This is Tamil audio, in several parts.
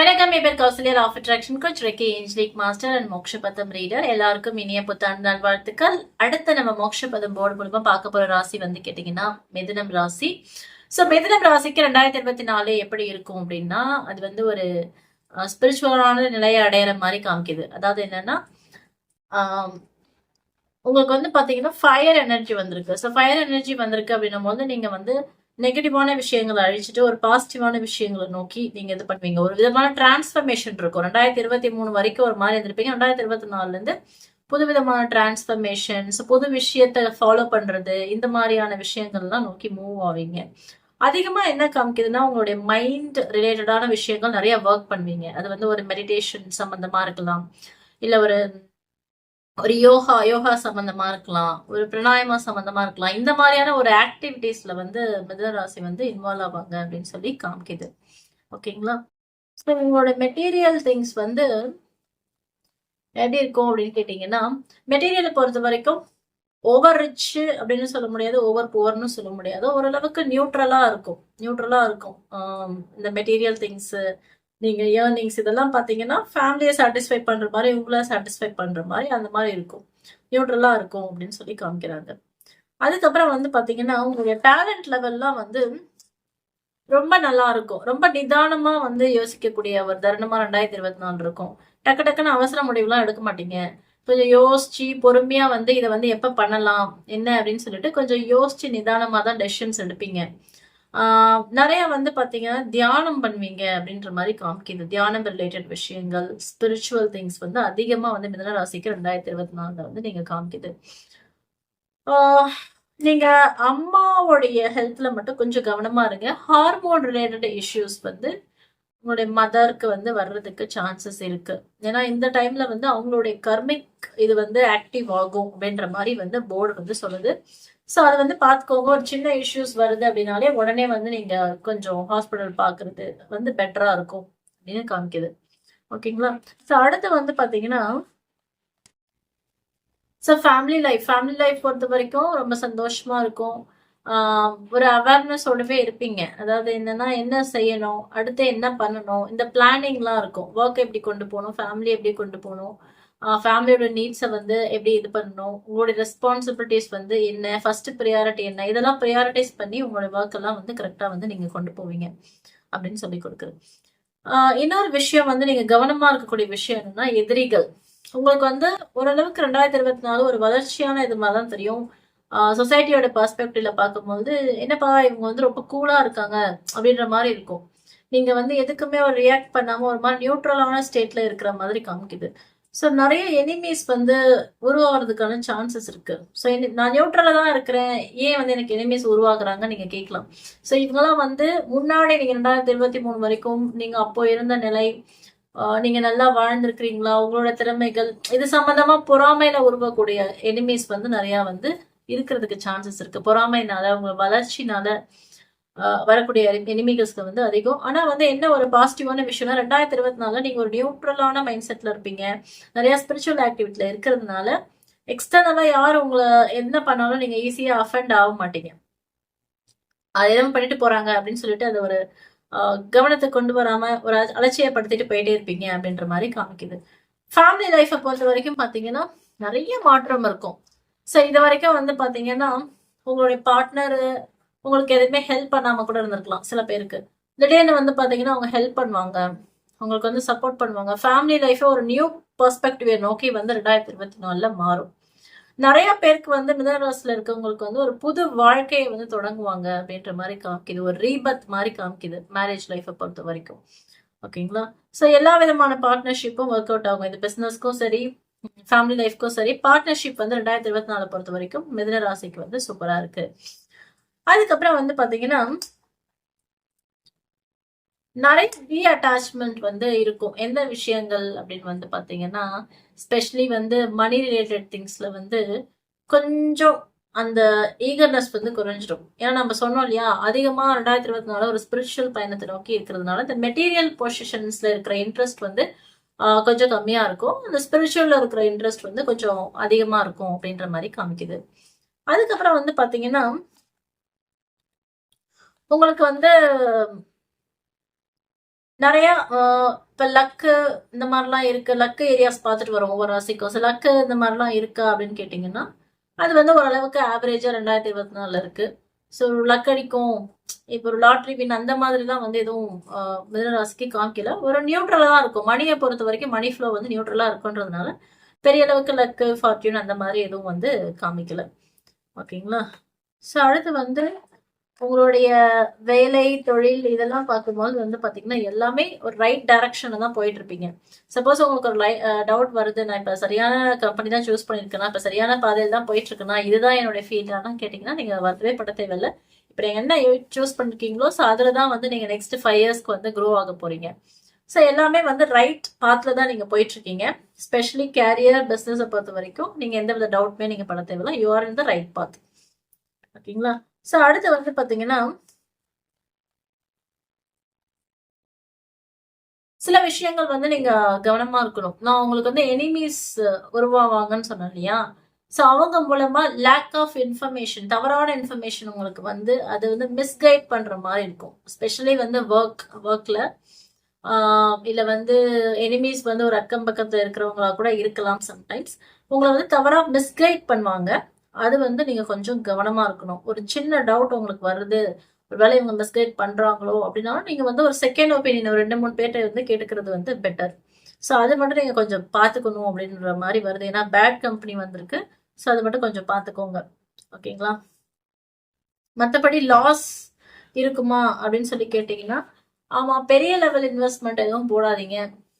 வணக்கம் என் பேர் Kausalya of attraction coach reiki angelic master and Mokshapatham reader எல்லாருக்கும் இனிய புத்தாண்டு நல்வாழ்த்துக்கள் அடுத்த நம்ம மோக்ஷபதம் போர்டு மூலமா பார்க்க போற ராசி வந்து கேட்டீங்கன்னா மிதுனம் ராசி. ஸோ மிதுனம் ராசிக்கு ரெண்டாயிரத்தி இருபத்தி நாலு எப்படி இருக்கும் அப்படின்னா அது வந்து ஒரு ஸ்பிரிச்சுவலான நிலையை அடையிற மாதிரி காமிக்குது. அதாவது என்னன்னா உங்களுக்கு வந்து பாத்தீங்கன்னா ஃபயர் எனர்ஜி வந்திருக்கு. ஸோ ஃபயர் எனர்ஜி வந்திருக்கு அப்படின்னும் போது நீங்க வந்து நெகட்டிவான விஷயங்களை அழிச்சிட்டு ஒரு பாசிட்டிவான விஷயங்களை நோக்கி நீங்க இது பண்ணுவீங்க. ஒரு விதமான டிரான்ஸ்ஃபர்மேஷன் இருக்கும். ரெண்டாயிரத்தி இருபத்தி மூணு வரைக்கும் ஒரு மாதிரி இருந்திருப்பீங்க. ரெண்டாயிரத்தி இருபத்தி நாலுல இருந்து புது விதமான டிரான்ஸ்ஃபர்மேஷன்ஸ் புது விஷயத்தை ஃபாலோ பண்றது இந்த மாதிரியான விஷயங்கள்லாம் நோக்கி மூவ் ஆவீங்க. அதிகமா என்ன காமிக்குதுன்னா உங்களுடைய மைண்ட் ரிலேட்டடான விஷயங்கள் நிறைய ஒர்க் பண்ணுவீங்க. அது வந்து ஒரு மெடிடேஷன் சம்பந்தமா இருக்கலாம். இல்ல ஒரு ஒரு யோகா யோகா சம்பந்தமா இருக்கலாம் ஒரு பிரணாயமா சம்பந்தமா இருக்கலாம். இந்த மாதிரியான ஒரு ஆக்டிவிட்டீஸ்ல வந்து மிதன ராசி வந்து இன்வால்வ் ஆவாங்க அப்படின்னு சொல்லி காமிக்குது. ஓகேங்களா? ஸோ உங்களோட மெட்டீரியல் திங்ஸ் வந்து எப்படி இருக்கும் அப்படின்னு கேட்டிங்கன்னா மெட்டீரியலை பொறுத்த வரைக்கும் ஓவர் ரிச் அப்படின்னு சொல்ல முடியாது ஓவர் புவர்னு சொல்ல முடியாது. ஓரளவுக்கு நியூட்ரலா இருக்கும். நியூட்ரலா இருக்கும். இந்த மெட்டீரியல் திங்ஸ் நீங்க ஏர்னிங்ஸ் இதெல்லாம் பாத்தீங்கன்னா ஃபேமிலியை சாட்டிஸ்ஃபை பண்ற மாதிரி உங்களை சாட்டிஸ்ஃபை பண்ற மாதிரி அந்த மாதிரி இருக்கும். நியூட்ரலா இருக்கும் அப்படின்னு சொல்லி காமிக்கிறாங்க. அதுக்கப்புறம் வந்து பாத்தீங்கன்னா உங்களுடைய டேலண்ட் லெவல்லாம் வந்து ரொம்ப நல்லா இருக்கும். ரொம்ப நிதானமா வந்து யோசிக்கக்கூடிய ஒரு தருணமா ரெண்டாயிரத்தி இருபத்தி நாலு இருக்கும். டக்கு டக்குன்னு அவசர முடிவுலாம் எடுக்க மாட்டீங்க. கொஞ்சம் யோசிச்சு பொறுமையா வந்து இதை வந்து எப்ப பண்ணலாம் என்ன அப்படின்னு சொல்லிட்டு கொஞ்சம் யோசிச்சு நிதானமா தான் டெசிஷன்ஸ் எடுப்பீங்க. நிறைய வந்து பார்த்தீங்கன்னா தியானம் பண்ணுவீங்க அப்படின்ற மாதிரி காமிக்குது. தியானம் ரிலேட்டட் விஷயங்கள் ஸ்பிரிச்சுவல் திங்ஸ் வந்து அதிகமாக வந்து மிதன ராசிக்கு ரெண்டாயிரத்தி இருபத்தி நாலுல வந்து நீங்கள் காமிக்குது. நீங்கள் நீங்க அம்மாவுடைய ஹெல்த்ல மட்டும் கொஞ்சம் கவனமா இருங்க. ஹார்மோன் ரிலேட்டட் இஷ்யூஸ் வந்து உங்களுடைய மதருக்கு வந்து வர்றதுக்கு சான்சஸ் இருக்கு. ஏன்னா இந்த டைம்ல வந்து அவங்களுடைய கர்மிக் இது வந்து ஆக்டிவ் ஆகும் அப்படின்ற மாதிரி வந்து போர்டு வந்து சொல்லுது. ஸோ அதை வந்து பார்த்துக்கோங்க. ஒரு சின்ன இஷ்யூஸ் வருது அப்படின்னாலே உடனே வந்து நீங்கள் கொஞ்சம் ஹாஸ்பிட்டல் பார்க்குறது வந்து பெட்டராக இருக்கும் அப்படின்னு காமிக்குது. ஓகேங்களா ஸோ அடுத்து வந்து பார்த்தீங்கன்னா so family life family life பொறுத்த வரைக்கும் ரொம்ப சந்தோஷமாக இருக்கும். ஒரு அவேர்னஸோடவே இருப்பீங்க. அதாவது என்னன்னா என்ன செய்யணும் அடுத்து என்ன பண்ணணும் இந்த பிளானிங்லாம் இருக்கும். ஒர்க் எப்படி கொண்டு போகணும் ஃபேமிலி எப்படி கொண்டு போகணும் ஃபேமிலியோட நீட்ஸை வந்து எப்படி இது பண்ணணும்? உங்களுடைய ரெஸ்பான்சிபிலிட்டிஸ் வந்து என்ன? ஃபர்ஸ்ட் ப்ரியாரிட்டி என்ன? இதெல்லாம் ப்ரியாரிட்டைஸ் பண்ணி உங்களோட ஒர்க் எல்லாம் வந்து கரெக்டாக வந்து நீங்கள் கொண்டு போவீங்க அப்படின்னு சொல்லி கொடுக்குறது. இன்னொரு விஷயம் வந்து நீங்கள் கவனமாக இருக்கக்கூடிய விஷயம் என்னன்னா எதிரிகள். உங்களுக்கு வந்து ஓரளவுக்கு ரெண்டாயிரத்தி இருபத்தி நாலு ஒரு வளர்ச்சியான இது மாதிரி தான் தெரியும். சொசைட்டியோட பர்ஸ்பெக்டிவ்ல பார்க்கும்போது என்னப்பா இவங்க வந்து ரொம்ப கூலா இருக்காங்க அப்படின்ற மாதிரி இருக்கும். நீங்க வந்து எதுக்குமே ஒரு ரியாக்ட் பண்ணாம ஒரு மாதிரி நியூட்ரலான ஸ்டேட்ல இருக்கிற மாதிரி காமிக்குது. ஸோ நிறைய எனிமீஸ் வந்து உருவாகிறதுக்கான சான்சஸ் இருக்கு. ஸோ நான் நியூட்ரலாக தான் இருக்கிறேன். ஏன் வந்து எனக்கு எனிமீஸ் உருவாக்குறாங்க? நீங்க கேட்கலாம். ஸோ இவங்கெல்லாம் வந்து முன்னாடி நீங்க ரெண்டாயிரத்தி இருபத்தி மூணு வரைக்கும் நீங்க அப்போ இருந்த நிலை நீங்கள் நீங்க நல்லா வாழ்ந்திருக்கிறீங்களா? உங்களோட திறமைகள் இது சம்பந்தமா பொறாமையில உருவக்கூடிய எனிமீஸ் வந்து நிறைய வந்து இருக்கிறதுக்கு சான்சஸ் இருக்கு. பொறாமைனால உங்க வளர்ச்சினால வரக்கூடிய எனிமிகள்ஸ்க்கு வந்து அதிகம். ஆனா வந்து என்ன ஒரு பாசிட்டிவான விஷயம்னா ரெண்டாயிரத்தி இருபத்தி நாலுல நீங்க ஒரு நியூட்ரலான மைண்ட் செட்ல இருப்பீங்க. நிறைய ஸ்பிரிச்சுவல் ஆக்டிவிட்டில இருக்கிறதுனால எக்ஸ்டர்னலா யார் உங்களை என்ன பண்ணாலும் நீங்க ஈஸியா அஃபெண்ட் ஆக மாட்டீங்க. அது எதுவும் பண்ணிட்டு போறாங்க அப்படின்னு சொல்லிட்டு அது ஒரு கவனத்தை கொண்டு வராம ஒரு அலட்சியப்படுத்திட்டு போயிட்டே இருப்பீங்க அப்படின்ற மாதிரி காமிக்குது. ஃபேமிலி லைஃப்பை பொறுத்த வரைக்கும் பார்த்தீங்கன்னா நிறைய மாற்றம் இருக்கும். ஸோ இது வரைக்கும் வந்து பார்த்தீங்கன்னா உங்களுடைய பார்ட்னரு உங்களுக்கு எதுவுமே ஹெல்ப் பண்ணாமல் கூட இருந்திருக்கலாம் சில பேருக்கு. திடீர்னு வந்து பாத்தீங்கன்னா அவங்க ஹெல்ப் பண்ணுவாங்க. உங்களுக்கு வந்து சப்போர்ட் பண்ணுவாங்க. ஃபேமிலி லைஃப்பை ஒரு நியூ பெர்ஸ்பெக்டிவை நோக்கி வந்து ரெண்டாயிரத்தி இருபத்தி நாலுல மாறும். நிறைய பேருக்கு வந்து மிதனராசில இருக்கவங்களுக்கு வந்து ஒரு புது வாழ்க்கையை வந்து தொடங்குவாங்க அப்படின்ற மாதிரி காமிக்குது. ஒரு ரீபத் மாதிரி காமிக்குது மேரேஜ் லைஃப்பை பொறுத்த வரைக்கும். ஓகேங்களா ஸோ எல்லா விதமான பார்ட்னர்ஷிப்பும் ஒர்க் அவுட் ஆகும். இது பிசினஸ்க்கும் சரி ஃபேமிலி லைஃப்க்கும் சரி. பார்ட்னர்ஷிப் வந்து ரெண்டாயிரத்தி இருபத்தி நாலு பொறுத்த வரைக்கும் மிதன ராசிக்கு வந்து சூப்பரா இருக்கு. அதுக்கப்புறம் வந்து பாத்தீங்கன்னா நிறைய ரீஅட்டாச்மெண்ட் வந்து இருக்கும். எந்த விஷயங்கள் அப்படின்னு வந்து பாத்தீங்கன்னா ஸ்பெஷலி வந்து மணி ரிலேட்டட் திங்ஸ்ல வந்து கொஞ்சம் அந்த ஈகர்னஸ் வந்து குறைஞ்சிடும். ஏன்னா நம்ம சொன்னோம் இல்லையா அதிகமா ரெண்டாயிரத்தி இருபத்தி நாலு ஒரு ஸ்பிரிச்சுவல் பயணத்தை நோக்கி இருக்கிறதுனால இந்த மெட்டீரியல் பொசிஷன்ஸ்ல இருக்கிற இன்ட்ரெஸ்ட் வந்து கொஞ்சம் கம்மியா இருக்கும். அந்த ஸ்பிரிச்சுவல்ல இருக்கிற இன்ட்ரெஸ்ட் வந்து கொஞ்சம் அதிகமா இருக்கும் அப்படின்ற மாதிரி காமிக்குது. அதுக்கப்புறம் வந்து பாத்தீங்கன்னா உங்களுக்கு வந்து நிறைய இப்போ இப்ப லக்கு இந்த மாதிரிலாம் இருக்கு. லக்கு ஏரியாஸ் பார்த்துட்டு வரும் ஒவ்வொரு ராசிக்கும். ஸோ லக்கு இந்த மாதிரிலாம் இருக்கா அப்படின்னு கேட்டிங்கன்னா அது வந்து ஓரளவுக்கு ஆவரேஜா ரெண்டாயிரத்தி இருபத்தி நாலுல இருக்கு. ஸோ லக் அடிக்கும். இப்போ ஒரு லாட்ரி வின் அந்த மாதிரிலாம் வந்து எதுவும் மிதனராசிக்கு காமிக்கல. ஒரு நியூட்ரலாக தான் இருக்கும். மணியை பொறுத்த வரைக்கும் மணி ஃப்ளோ வந்து நியூட்ரலாக இருக்குன்றதுனால பெரிய அளவுக்கு லக்கு ஃபார்ச்சூன் அந்த மாதிரி எதுவும் வந்து காமிக்கல. ஓகேங்களா ஸோ அடுத்து வந்து உங்களுடைய வேலை தொழில் இதெல்லாம் பார்க்கும்போது வந்து பார்த்தீங்கன்னா எல்லாமே ஒரு ரைட் டைரக்ஷனில் தான் போயிட்டு இருப்பீங்க சப்போஸ் உங்களுக்கு ஒரு லை டவுட் வருது நான் இப்போ சரியான கம்பெனி தான் சூஸ் பண்ணியிருக்கேன் இப்போ சரியான பாதையில் தான் போயிட்டு இருக்கேன்னா இதுதான் என்னுடைய ஃபீல்டானா கேட்டிங்கன்னா நீங்கள் வரவே பட தேவையில்லை. இப்போ நீங்கள் என்ன சூஸ் பண்ணிருக்கீங்களோ ஸோ அதில் தான் வந்து நீங்கள் நெக்ஸ்ட் ஃபைவ் இயர்ஸ்க்கு வந்து க்ரோ ஆக போகிறீங்க ஸோ எல்லாமே வந்து ரைட் பாத்தில் தான் நீங்கள் போயிட்டுருக்கீங்க. ஸ்பெஷலி கேரியர் பிஸ்னஸை பொறுத்த வரைக்கும் நீங்கள் எந்த வித டவுட்மே நீங்கள் பண்ண தேவையில்லை. You are in the right path ஓகேங்களா? ஸோ அடுத்து வந்து பார்த்தீங்கன்னா சில விஷயங்கள் வந்து நீங்க கவனமா இருக்கணும். நான் உங்களுக்கு வந்து எனிமீஸ் உருவாவாங்கன்னு சொன்னேன் இல்லையா? ஸோ அவங்க மூலமா லேக் ஆஃப் இன்ஃபர்மேஷன் தவறான இன்ஃபர்மேஷன் உங்களுக்கு வந்து அது வந்து மிஸ்கைட் பண்ற மாதிரி இருக்கும். ஸ்பெஷலி வந்து ஒர்க் ஒர்க்ல இல்லை வந்து எனிமீஸ் வந்து ஒரு அக்கம் பக்கத்தில் இருக்கிறவங்களா கூட இருக்கலாம் சம்டைம்ஸ் உங்களை வந்து தவறாக மிஸ்கைட் பண்ணுவாங்க. அது வந்து நீங்க கொஞ்சம் கவனமா இருக்கணும். ஒரு சின்ன டவுட் உங்களுக்கு வருது ஒருவேளை இவங்க மிஸ்கைட் பண்றாங்களோ அப்படின்னாலும் நீங்க வந்து ஒரு செகண்ட் ஒப்பீனியன் ஒரு ரெண்டு மூணு பேர்ட்ட வந்து கேட்டுக்கிறது வந்து பெட்டர் ஸோ அது மட்டும் நீங்க கொஞ்சம் பார்த்துக்கணும் அப்படின்ற மாதிரி வருது. ஏன்னா பேட் கம்பெனி வந்திருக்கு. ஸோ அது மட்டும் கொஞ்சம் பார்த்துக்கோங்க. ஓகேங்களா? மற்றபடி லாஸ் இருக்குமா அப்படின்னு சொல்லி கேட்டிங்கன்னா ஆமாம் பெரிய லெவல் இன்வெஸ்ட்மெண்ட் எதுவும் போடாதீங்க.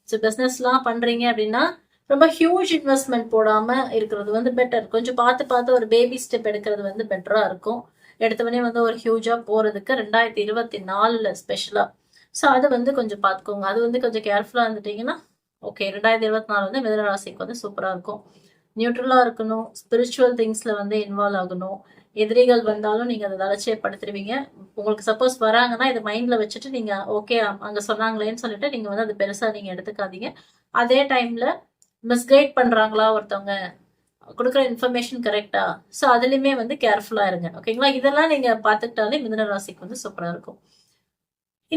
ஸோ பிஸ்னஸ்லாம் பண்ணுறீங்க அப்படின்னா ரொம்ப ஹியூஜ் இன்வெஸ்ட்மெண்ட் போடாமல் இருக்கிறது வந்து பெட்டர் கொஞ்சம் பார்த்து பார்த்து ஒரு பேபி ஸ்டெப் எடுக்கிறது வந்து பெட்டராக இருக்கும். எடுத்தவொடனே வந்து ஒரு ஹியூஜாக போகிறதுக்கு ரெண்டாயிரத்தி இருபத்தி நாலில் ஸ்பெஷலாக ஸோ அது வந்து கொஞ்சம் பார்த்துக்கோங்க. அது வந்து கொஞ்சம் கேர்ஃபுல்லாக இருந்துட்டீங்கன்னா ஓகே ரெண்டாயிரத்தி இருபத்தி நாலு வந்து மிதனராசிக்கு வந்து சூப்பராக இருக்கும். நியூட்ரலாக இருக்கணும். ஸ்பிரிச்சுவல் திங்ஸில் வந்து இன்வால்வ் ஆகணும். எதிரிகள் வந்தாலும் நீங்கள் அதை அலட்சியப்படுத்திடுவீங்க உங்களுக்கு சப்போஸ் வராங்கன்னா இதை மைண்டில் வச்சுட்டு நீங்கள் ஓகே அங்கே சொன்னாங்களேன்னு சொல்லிட்டு நீங்கள் வந்து அது பெருசாக நீங்கள் எடுத்துக்காதீங்க. அதே டைமில் மிஸ்கைட் பண்ணுறாங்களா ஒருத்தவங்க? கொடுக்குற இன்ஃபர்மேஷன் கரெக்டா ஸோ அதுலேயுமே வந்து கேர்ஃபுல்லாக இருங்க. ஓகேங்களா இதெல்லாம் நீங்கள் பார்த்துக்கிட்டாலே மிதன ராசிக்கு வந்து சூப்பராக இருக்கும்.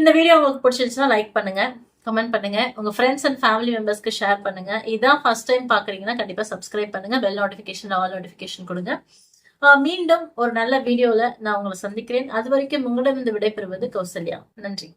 இந்த வீடியோ உங்களுக்கு பிடிச்சிருச்சுன்னா லைக் பண்ணுங்கள் கமெண்ட் பண்ணுங்கள் உங்கள் ஃப்ரெண்ட்ஸ் அண்ட் ஃபேமிலி மெம்பர்ஸ்க்கு ஷேர் பண்ணுங்க. இதான் ஃபர்ஸ்ட் டைம் பார்க்குறீங்கன்னா கண்டிப்பாக சப்ஸ்கிரைப் பண்ணுங்கள் பெல் நோட்டிஃபிகேஷன் ஆல் நோட்டிஃபிகேஷன் கொடுங்க. மீண்டும் ஒரு நல்ல வீடியோவில் நான் உங்களை சந்திக்கிறேன். அது வரைக்கும் உங்களிடம் இந்த விடைபெறுவது கௌசல்யா. நன்றி.